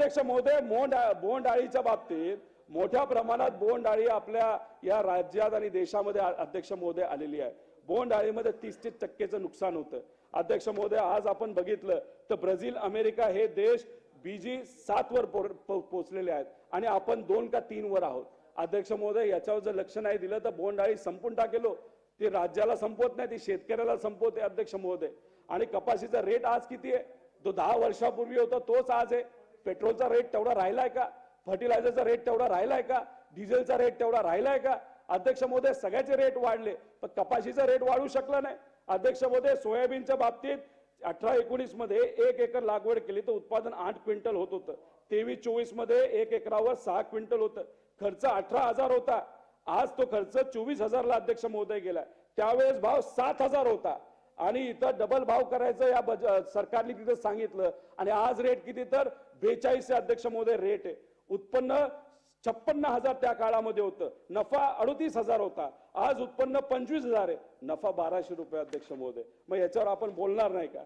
अध्यक्ष महोदय बोंड बोंडआळीच्या बाबतीत मोठ्या प्रमाणात बोंडआळी आपल्या या राज्यात आणि देशामध्ये अध्यक्ष महोदय आलेली आहे. बोंडआळीमध्ये तीस तीस टक्केचं नुकसान होतं. अध्यक्ष महोदय आज आपण बघितलं तर ब्राझील अमेरिका हे देश बीजी सात वर पोचलेले पोहोचलेले आहेत आणि आपण दोन का तीन वर आहोत. अध्यक्ष महोदय याच्यावर जर लक्ष नाही दिलं तर बोंडआळी संपून टाकेलो हो. ती राज्याला संपवत नाही ती शेतकऱ्याला संपवते अध्यक्ष महोदय. आणि कपाशीचा रेट आज किती आहे? तो दहा वर्षापूर्वी होता तोच आज आहे. पेट्रोलचा रेट तेवढा राहिलाय का? फर्टिलायझरचा रेट तेवढा राहिलाय का? डिझेलचा रेट तेवढा राहिलाय का? अध्यक्ष महोदय सगळ्याचे रेट वाढले पण कपाशीचा रेट वाढू शकला नाही. अध्यक्ष महोदय सोयाबीनच्या बाबतीत अठरा एकोणीसमध्ये एक एकर लागवड केली तर उत्पादन आठ क्विंटल होत होतं. तेवीस चोवीसमध्ये एक एकरावर सहा क्विंटल होतं. खर्च अठरा हजार होता. आज तो खर्च चोवीस हजारला अध्यक्ष महोदय गेला त्यावेळेस भाव सात हजार होता. आणि इथं डबल भाव करायचं या बज सरकारने तिथं सांगितलं. आणि आज रेट किती तर बेचाळीस अध्यक्ष महोदय रेट आहे. उत्पन्न छप्पन्न हजार त्या काळामध्ये होतं. नफा अडतीस हजार होता. आज उत्पन्न पंचवीस हजार आहे. नफा बाराशे रुपये अध्यक्ष महोदय. मग याच्यावर आपण बोलणार नाही का?